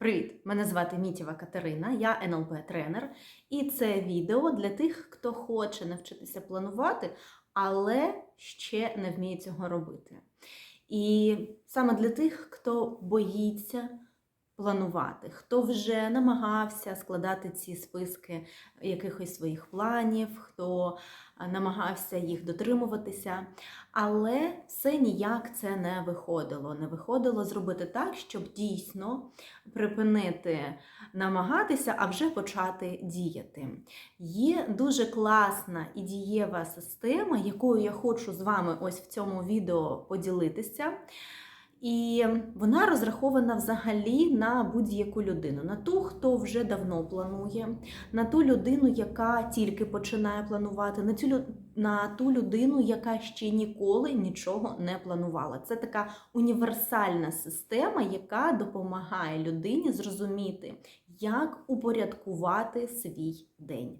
Привіт! Мене звати Мітєва Катерина, я НЛП-тренер, і це відео для тих, хто хоче навчитися планувати, але ще не вміє цього робити. І саме для тих, хто боїться планувати, хто вже намагався складати ці списки якихось своїх планів, хто намагався їх дотримуватися, але все ніяк це не виходило. Не виходило зробити так, щоб дійсно припинити намагатися, а вже почати діяти. Є дуже класна і дієва система, якою я хочу з вами ось в цьому відео поділитися. І вона розрахована взагалі на будь-яку людину, на ту, хто вже давно планує, на ту людину, яка тільки починає планувати, на цю на ту людину, яка ще ніколи нічого не планувала. Це така універсальна система, яка допомагає людині зрозуміти, як упорядкувати свій день.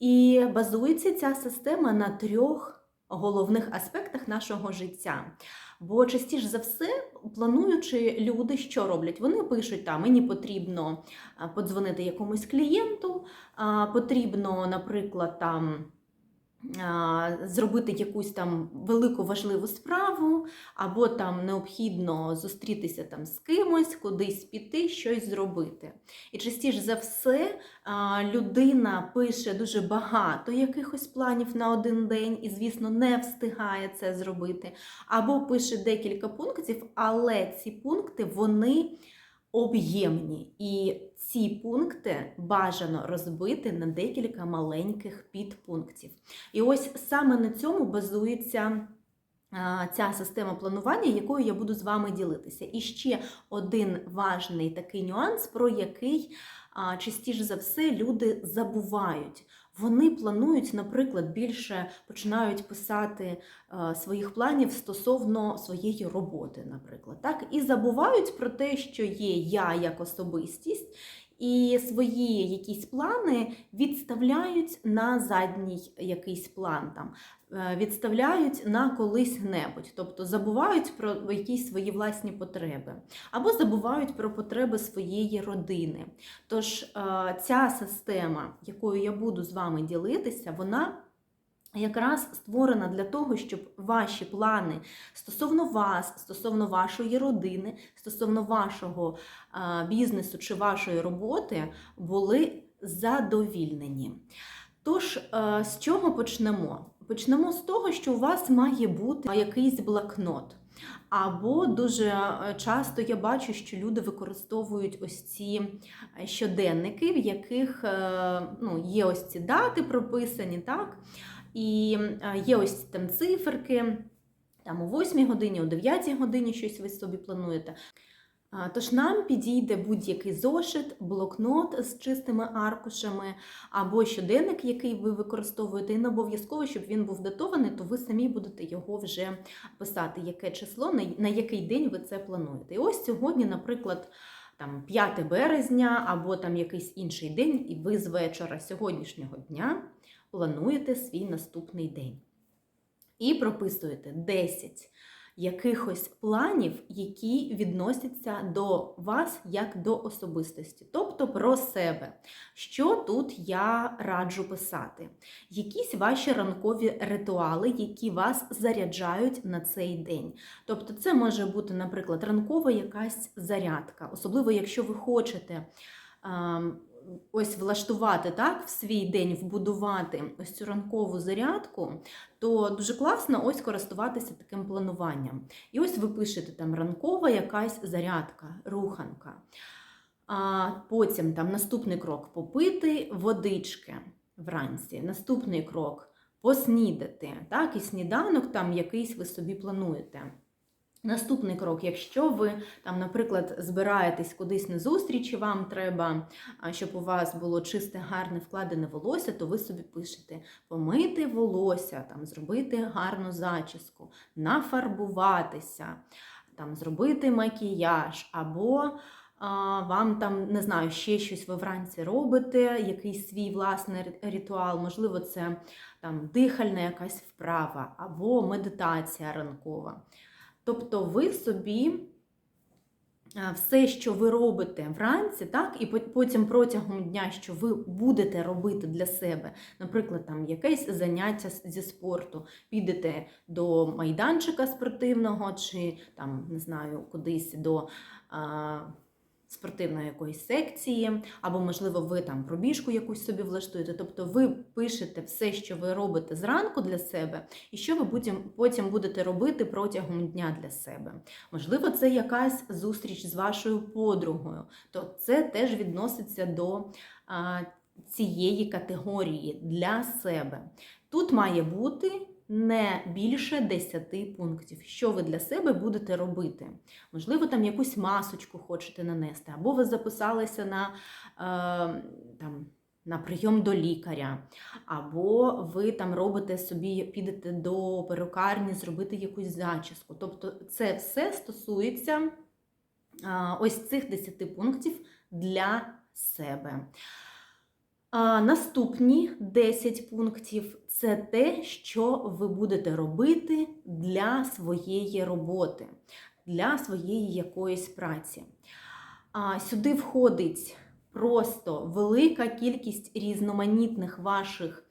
І базується ця система на трьох головних аспектах нашого життя. Бо частіше за все, плануючи люди, що роблять? Вони пишуть, там мені потрібно подзвонити якомусь клієнту, потрібно, наприклад, там. Зробити якусь там велику важливу справу, або там необхідно зустрітися там з кимось, кудись піти, щось зробити. І частіше за все людина пише дуже багато якихось планів на один день і, звісно, не встигає це зробити. Або пише декілька пунктів, але ці пункти вони об'ємні. І ці пункти бажано розбити на декілька маленьких підпунктів. І ось саме на цьому базується. Ця система планування, якою я буду з вами ділитися. І ще один важний такий нюанс, про який частіше за все люди забувають. Вони планують, наприклад, більше починають писати е, своїх планів стосовно своєї роботи, наприклад, так і забувають про те, що є я як особистість. І свої якісь плани відставляють на задній якийсь план, там е, відставляють на колись небудь, тобто забувають про якісь свої власні потреби, або забувають про потреби своєї родини. Тож е, ця система, якою я буду з вами ділитися, вона якраз створена для того, щоб ваші плани стосовно вас, стосовно вашої родини, стосовно вашого е, бізнесу чи вашої роботи були задовільнені. Тож, е, з чого почнемо? Почнемо з того, що у вас має бути якийсь блокнот. Або дуже е, часто я бачу, що люди використовують ось ці щоденники, в яких ну, є ось ці дати прописані, так? І е, є ось там циферки, там о 8 годині, о 9 годині щось ви собі плануєте. Тож нам підійде будь-який зошит, блокнот з чистими аркушами або щоденник, який ви використовуєте, і не обов'язково, щоб він був датований, то ви самі будете його вже писати, яке число, на- який день ви це плануєте. І ось сьогодні, наприклад, там 5 березня або там якийсь інший день, і ви з вечора сьогоднішнього дня плануєте свій наступний день. І прописуєте 10 якихось планів, які відносяться до вас як до особистості, тобто про себе. Що тут я раджу писати? Якісь ваші ранкові ритуали, які вас заряджають на цей день. Тобто, це може бути, наприклад, ранкова якась зарядка, особливо якщо ви хочете. Ось влаштувати так в свій день, вбудувати ось цю ранкову зарядку, то дуже класно ось користуватися таким плануванням. І ось ви пишете там ранкова якась зарядка, руханка. А потім там наступний крок попити водички вранці. Наступний крок поснідати. Так, і сніданок там якийсь ви собі плануєте. Наступний крок, якщо ви там, наприклад, збираєтесь кудись на зустріч, і вам треба, щоб у вас було чисте, гарне вкладене волосся, то ви собі пишете помити волосся, там, зробити гарну зачіску, нафарбуватися, там, зробити макіяж, або а, вам там, не знаю, ще щось ви вранці робите, якийсь свій власний ритуал, можливо, це там дихальна якась вправа, або медитація ранкова. Тобто ви собі е, все, що ви робите вранці, так, і потім протягом дня, що ви будете робити для себе, наприклад, там якесь заняття зі спорту, підете до майданчика спортивного, чи там, не знаю, кудись до. А, Спортивної якоїсь секції, або, можливо, ви там пробіжку якусь собі влаштуєте. Тобто ви пишете все, що ви робите зранку для себе, і що ви потім, потім будете робити протягом дня для себе. Можливо, це якась зустріч з вашою подругою, то це теж відноситься до а, цієї категорії для себе. Тут має бути не більше 10 пунктів, що ви для себе будете робити. Можливо, там якусь масочку хочете нанести, або ви записалися на, е, там, на прийом до лікаря, або ви там робите собі, підете до перукарні, зробити якусь зачіску. Тобто, це все стосується е, ось цих 10 пунктів для себе. А, Наступні 10 пунктів це те, що ви будете робити для своєї роботи, для своєї якоїсь праці. А, Сюди входить просто велика кількість різноманітних ваших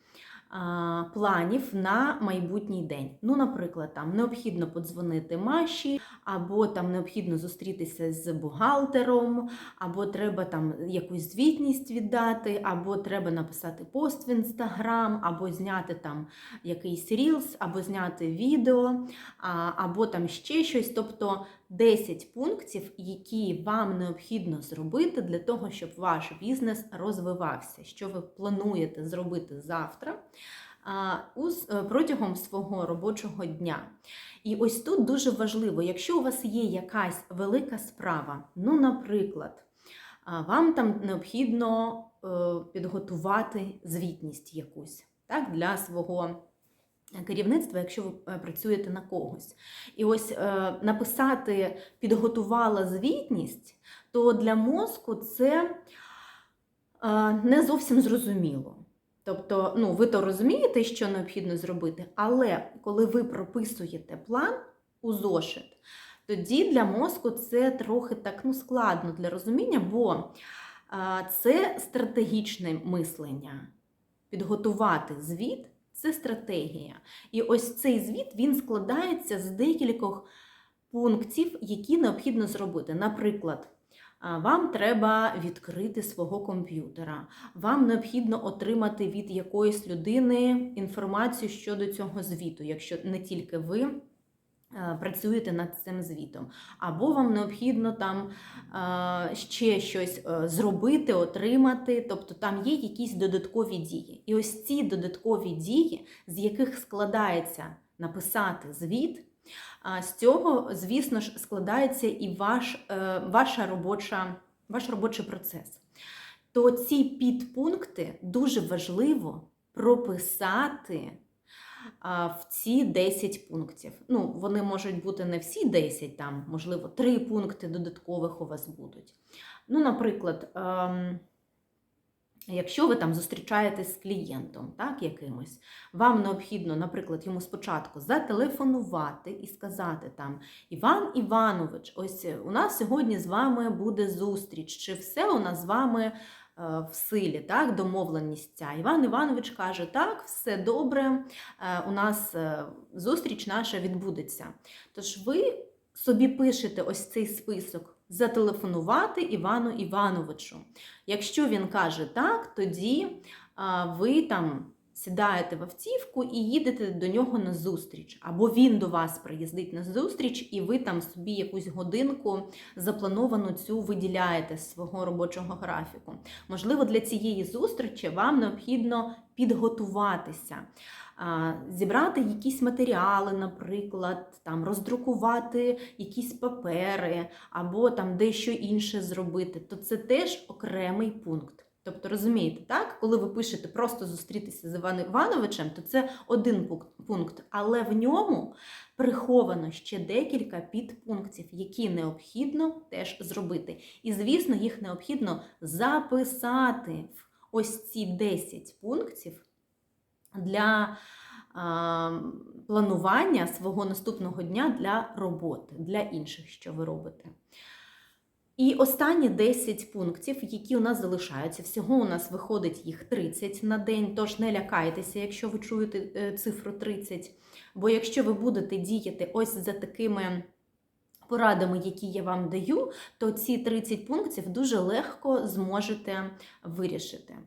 планів на майбутній день. Ну, наприклад, там необхідно подзвонити Маші, або там необхідно зустрітися з бухгалтером, або треба там якусь звітність віддати, або треба написати пост в інстаграм, або зняти там якийсь рілс, або зняти відео, або там ще щось. Тобто 10 пунктів, які вам необхідно зробити для того, щоб ваш бізнес розвивався, що ви плануєте зробити завтра е, протягом свого робочого дня. І ось тут дуже важливо, якщо у вас є якась велика справа, ну, наприклад, вам там необхідно е, підготувати звітність якусь так, для свого керівництва, якщо ви е, працюєте на когось. І ось е, написати підготувала звітність, то для мозку це е, не зовсім зрозуміло. Тобто, ну, ви то розумієте, що необхідно зробити, але коли ви прописуєте план у зошит, тоді для мозку це трохи так ну, складно для розуміння, бо а, це стратегічне мислення. Підготувати звіт це стратегія. І ось цей звіт він складається з декількох пунктів, які необхідно зробити. Наприклад, вам треба відкрити свого комп'ютера, вам необхідно отримати від якоїсь людини інформацію щодо цього звіту, якщо не тільки ви. Е, Працюєте над цим звітом, або вам необхідно там е, ще щось е, зробити, отримати, тобто там є якісь додаткові дії. І ось ці додаткові дії, з яких складається написати звіт, з цього, звісно ж, складається і ваш, ваша робоча, ваш робочий процес. То ці підпункти дуже важливо прописати в ці 10 пунктів. Ну, вони можуть бути не всі 10, там, можливо, 3 пункти додаткових у вас будуть. Ну, наприклад, ем, Якщо ви там зустрічаєтесь з клієнтом, так, якимось, вам необхідно, наприклад, йому спочатку зателефонувати і сказати там Іван Іванович, ось у нас сьогодні з вами буде зустріч, чи все у нас з вами в силі, так, домовленість. Іван Іванович каже, так, все добре, е, у нас е, зустріч наша відбудеться. Тож ви собі пишете ось цей список зателефонувати Івану Івановичу. Якщо він каже так, тоді ви там сідаєте в автівку і їдете до нього на зустріч. Або він до вас приїздить на зустріч, і ви там собі якусь годинку заплановану цю виділяєте з свого робочого графіку. Можливо, для цієї зустрічі вам необхідно підготуватися. Зібрати якісь матеріали, наприклад, там роздрукувати якісь папери, або там дещо інше зробити, то це теж окремий пункт. Тобто, розумієте, так? Коли ви пишете просто зустрітися з Іваном Івановичем, то це один пункт- але в ньому приховано ще декілька підпунктів, які необхідно теж зробити. І, звісно, їх необхідно записати в ось ці 10 пунктів для планування свого наступного дня для роботи, для інших, що ви робите. І останні 10 пунктів, які у нас залишаються, всього у нас виходить їх 30 на день, тож не лякайтеся, якщо ви чуєте е, цифру 30. Бо якщо ви будете діяти ось за такими порадами, які я вам даю, то ці 30 пунктів дуже легко зможете вирішити.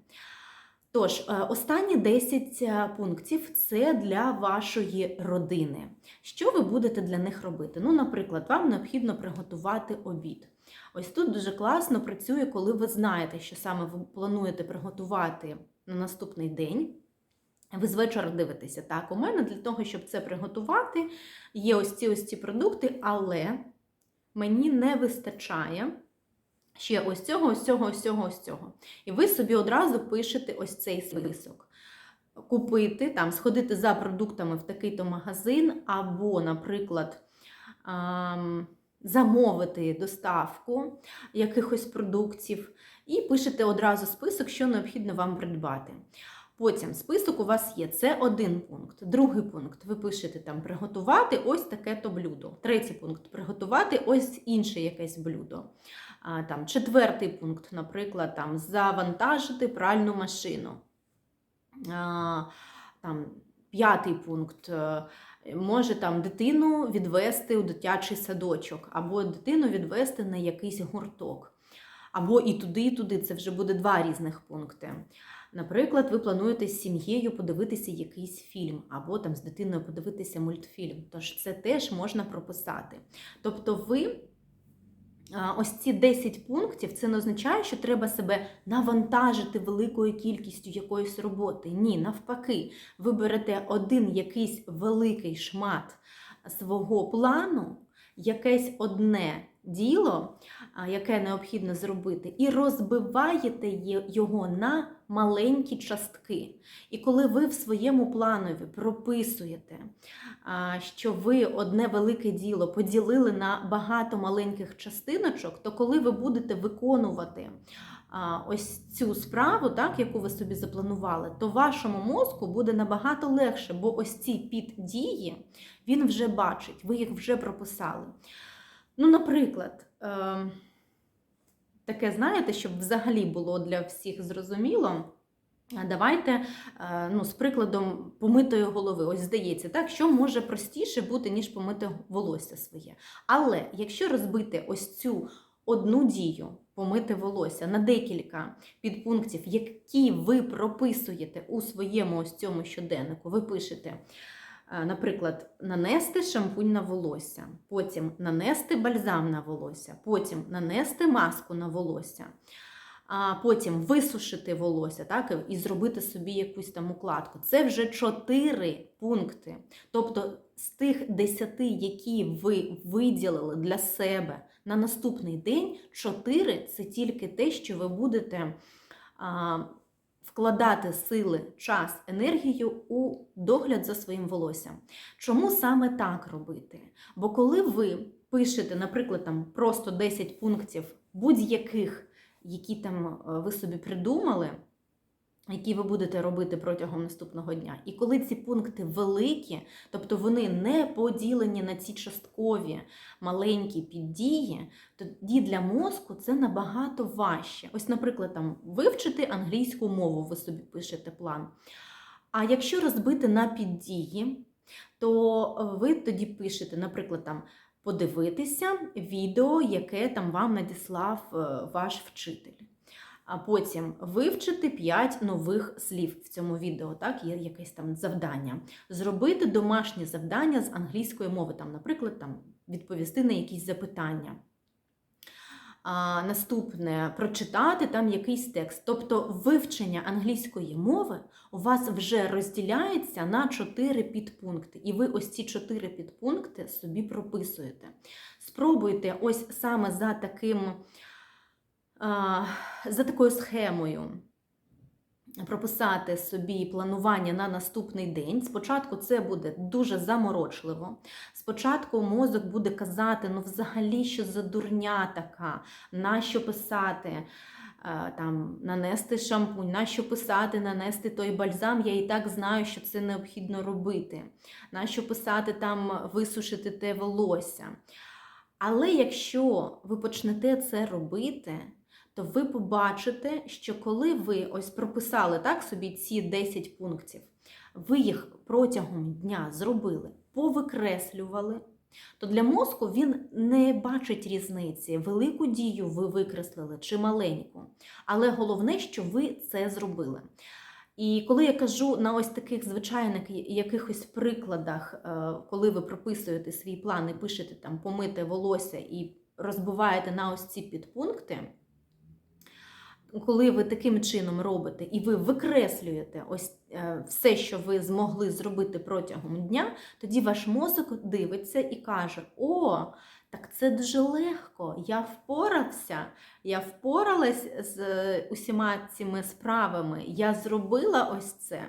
Тож, е, останні 10 е, пунктів це для вашої родини. Що ви будете для них робити? Ну, наприклад, вам необхідно приготувати обід. Ось тут дуже класно працює, коли ви знаєте, що саме ви плануєте приготувати на наступний день. Ви з вечора дивитеся, так, у мене для того, щоб це приготувати, є ось ці ось ці продукти, але мені не вистачає ще ось цього, ось цього, ось цього, ось цього. І ви собі одразу пишете ось цей список. Купити, там, сходити за продуктами в такий-то магазин, або, наприклад, ам, замовити доставку якихось продуктів, і пишете одразу список, що необхідно вам придбати. Потім список у вас є. Це один пункт. Другий пункт. Ви пишете там приготувати ось таке-то блюдо. Третій пункт приготувати ось інше якесь блюдо. А, там, Четвертий пункт, наприклад, там, завантажити пральну машину. А, там, П'ятий пункт. е, Може там дитину відвести у дитячий садочок, або дитину відвести на якийсь гурток. Або і туди, і туди. Це вже буде два різних пункти. Наприклад, ви плануєте з сім'єю подивитися якийсь фільм, або там з дитиною подивитися мультфільм. Тож це теж можна прописати. Тобто, ви ось ці 10 пунктів це не означає, що треба себе навантажити великою кількістю якоїсь роботи. Ні, навпаки, ви берете один якийсь великий шмат свого плану, якесь одне діло, яке необхідно зробити, і розбиваєте його на маленькі частки. І коли ви в своєму планові прописуєте, що ви одне велике діло поділили на багато маленьких частиночок, то коли ви будете виконувати ось цю справу, так, яку ви собі запланували, то вашому мозку буде набагато легше, бо ось ці піддії він вже бачить, ви їх вже прописали. Ну, наприклад, е, таке, знаєте, щоб взагалі було для всіх зрозуміло. Давайте е, ну, з прикладом помитої голови. Ось здається, так, що може простіше бути, ніж помити волосся своє. Але якщо розбити ось цю одну дію, помити волосся на декілька підпунктів, які ви прописуєте у своєму ось цьому щоденнику, ви пишете. Е, Наприклад, нанести шампунь на волосся, потім нанести бальзам на волосся, потім нанести маску на волосся, а потім висушити волосся так, і зробити собі якусь там укладку. Це вже чотири пункти. Тобто з тих десяти, які ви виділили для себе на наступний день, чотири це тільки те, що ви будете. Вкладати сили, час, енергію у догляд за своїм волоссям. Чому саме так робити? Бо коли ви пишете, наприклад, там просто 10 пунктів будь-яких, які там е, ви собі придумали, які ви будете робити протягом наступного дня, і коли ці пункти великі, тобто вони не поділені на ці часткові маленькі піддії, тоді для мозку це набагато важче. Ось, наприклад, там вивчити англійську мову, ви собі пишете план. А якщо розбити на піддії, то ви тоді пишете, наприклад, там подивитися відео, яке там вам надіслав е, ваш вчитель. А потім вивчити 5 нових слів в цьому відео, так, є якесь там завдання. Зробити домашнє завдання з англійської мови, там, наприклад, там, відповісти на якісь запитання. А, наступне прочитати там якийсь текст. Тобто вивчення англійської мови у вас вже розділяється на 4 підпункти. І ви ось ці 4 підпункти собі прописуєте. Спробуйте ось саме за таким за такою схемою прописати собі планування на наступний день. Спочатку це буде дуже заморочливо. Спочатку мозок буде казати, ну взагалі, що за дурня така, нащо писати. е, Там нанести шампунь, нащо писати, нанести той бальзам, я і так знаю, що це необхідно робити. Нащо писати там висушити те волосся. Але якщо ви почнете це робити, то ви побачите, що коли ви ось прописали так собі ці 10 пунктів, ви їх протягом дня зробили, повикреслювали, то для мозку він не бачить різниці, велику дію ви викреслили чи маленьку. Але головне, що ви це зробили. І коли я кажу на ось таких звичайних якихось прикладах, е, коли ви прописуєте свій план і пишете там помите волосся і розбиваєте на ось ці підпункти, коли ви таким чином робите і ви викреслюєте ось е, все, що ви змогли зробити протягом дня, тоді ваш мозок дивиться і каже: О, так це дуже легко, я впорався, я впоралась з е, усіма цими справами, я зробила ось це.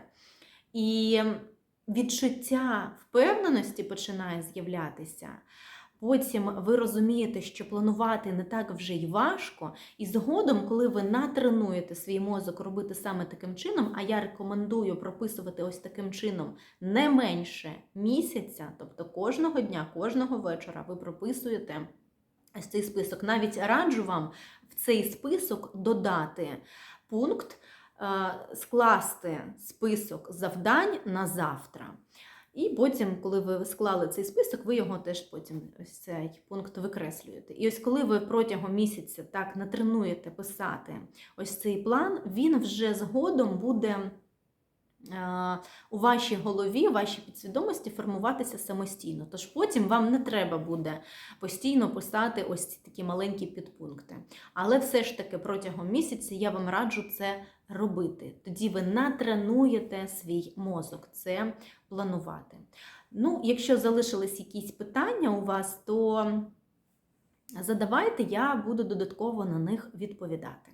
І відчуття впевненості починає з'являтися. Потім ви розумієте, що планувати не так вже й важко, і згодом, коли ви натренуєте свій мозок робити саме таким чином, а я рекомендую прописувати ось таким чином не менше місяця, тобто кожного дня, кожного вечора ви прописуєте цей список. Навіть раджу вам в цей список додати пункт, е, скласти список завдань на завтра. І потім, коли ви склали цей список, ви його теж потім ось цей пункт викреслюєте. І ось коли ви протягом місяця так натренуєте писати ось цей план, він вже згодом буде у вашій голові, у вашій підсвідомості формуватися самостійно. Тож потім вам не треба буде постійно писати ось ці такі маленькі підпункти. Але все ж таки протягом місяця я вам раджу це робити. Тоді ви натренуєте свій мозок це планувати. Ну, якщо залишились якісь питання у вас, то задавайте, я буду додатково на них відповідати.